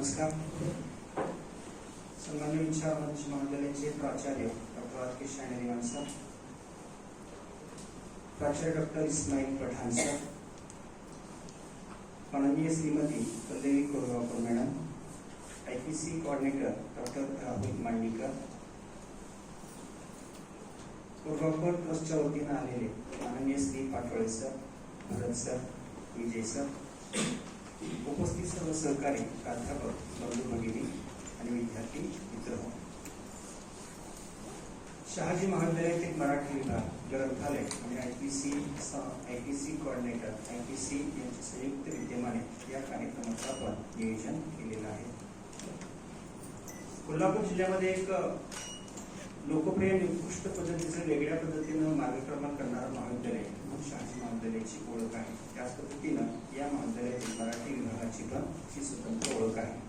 नमस्कार. सन्मान्य विचार महाविद्यालयाचे प्राचार्य doctor R K Shahiwan sir प्राचार्य डॉक्टर इस्माईल पठाण सर माननीय Shrimati Pallavi Korgaonkar madam I P C coordinator doctor Rahul Mandikar Korgaonkar ट्रस्टच्या वतीनं आलेले माननीय Shri Patole sir Bharat sir Vijay sir उपस्थित सर्व सहकारी प्राध्यापक बंधू भगिनी आणि विद्यार्थी मित्र शहाजी महाविद्यालयातील मराठी विभाग ग्रंथालय आणि I P C I P C coordinator I P C यांच्या संयुक्त विद्यमाने या कार्यक्रमाचं आपण नियोजन केलेलं आहे. कोल्हापूर जिल्ह्यामध्ये एक लोकप्रिय आणि उत्कृष्ट पद्धतीचं वेगळ्या पद्धतीनं मार्गक्रमण करणारं महाविद्यालय म्हणून शहाजी महाविद्यालयाची ओळख आहे. त्याच पद्धतीनं मराठी विभागाची स्वतंत्र ओळख आहे.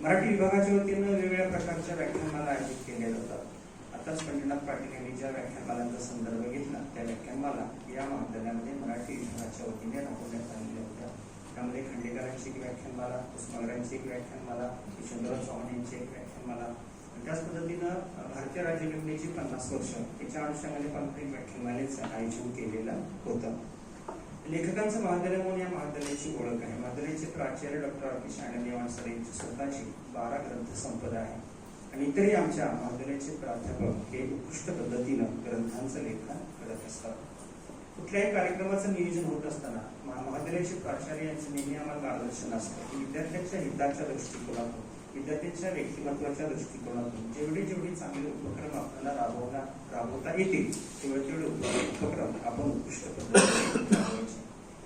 मराठी विभागाच्या वतीनं वेगवेगळ्या प्रकारच्या व्याख्यानमाला आयोजित केल्या जातात. आताच पंडितनाथ पाटील यांनी ज्या व्याख्यानमालांचा संदर्भ घेतला त्या व्याख्यानमाला या महाविद्यालयामध्ये मराठी विभागाच्या वतीने राबवण्यात आलेल्या होत्या. त्यामध्ये खंडेकरांची एक व्याख्यानमाला उस्मागरांची एक व्याख्यानमाला यशवंतराव चव्हाण यांची एक व्याख्यानमाला. त्याच पद्धतीनं भारतीय राज्यघटनेची पन्नास वर्ष याच्या अनुषंगाने पारंपरिक व्याख्यानमालेचं आयोजन केलेलं होतं. लेखकांचं महादर्य म्हणून या महादर्याची ओळख आहे. महादर्याचे प्राचार्य doctor R P Shandevan sir यांची स्वतःची बारा ग्रंथ संपदा आहे. आणि इतरही आमच्या महादर्याचे प्राध्यापक हे उत्कृष्ट पद्धतीनं ग्रंथांचं लेखन करत असतात. कुठल्याही कार्यक्रमाचं नियोजन होत असताना महा- महाविद्यालयाचे प्राचार्य यांचं नेहमी आम्हाला मार्गदर्शन असतं. की विद्यार्थ्यांच्या हिताच्या दृष्टिकोनातून विद्यार्थ्यांच्या व्यक्तिमत्वाच्या दृष्टिकोनातून जेवढे जेवढे चांगले उपक्रम आपल्याला राबवता राबवता येतील तेवढे तेवढे उपक्रम आपण उत्कृष्ट पद्धतीने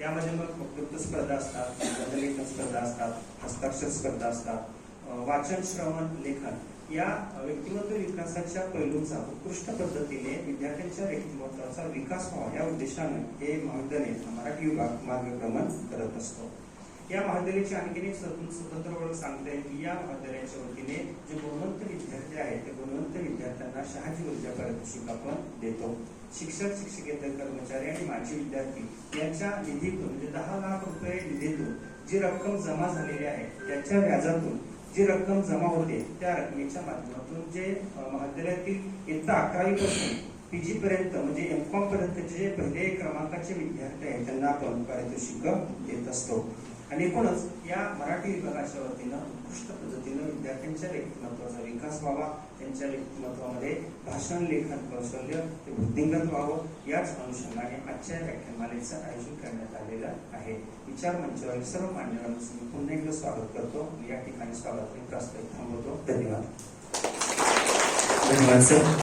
यामध्ये मग वक्तृत्व स्पर्धा असतात गणलेखन स्पर्धा असतात हस्ताक्षर स्पर्धा असतात वाचन श्रवण लेखन या व्यक्तिमत्व विकासाच्या पैलूंचा उत्कृष्ट पद्धतीने विद्यार्थ्यांच्या व्यक्तिमत्वाचा विकास व्हावा या उद्देशाने हे महाविद्यालय मराठी विभाग मार्गक्रमण करत असतो. या महाविद्यालयाची आणखीन एक स्वतंत्र ओळख सांगता येईल की या महाविद्यालयाच्या वतीने जे गुणवंत विद्यार्थी आहेत ते गुणवंत विद्यार्थ्यांना शहाजी ऊर्जा पारितोषिक आपण देतो. शिक्षक शिक्षकेतर कर्मचारी आणि माजी विद्यार्थी यांच्या निधीतून म्हणजे दहा लाख रुपये निधीतून जी रक्कम जमा झालेली आहे त्याच्या व्याजातून जी रक्कम जमा होते त्या रकमेच्या माध्यमातून जे महाविद्यालयातील इयत्ता अकरावी पासून पीजी पर्यंत म्हणजे एम कॉम पर्यंतचे जे पहिले क्रमांकाचे विद्यार्थी आहेत त्यांना आपण पारितोषिक देत असतो. आणि एकूणच या मराठी विभागाच्या वतीनं उत्कृष्ट पद्धतीनं विद्यार्थ्यांच्या व्यक्तिमत्वाचा विकास व्हावा त्यांच्या व्यक्तिमत्वामध्ये भाषण लेखन कौशल्य ते वृद्धिंगत व्हावं याच अनुषंगाने आजच्या व्याख्यानमालेचं आयोजन करण्यात आलेलं आहे. विचार मंचावरील सर्व मान्यवरांचं मी पुन्हा एकदा स्वागत करतो. या ठिकाणी स्वागत प्रस्तावित थांबवतो. धन्यवाद. धन्यवाद सर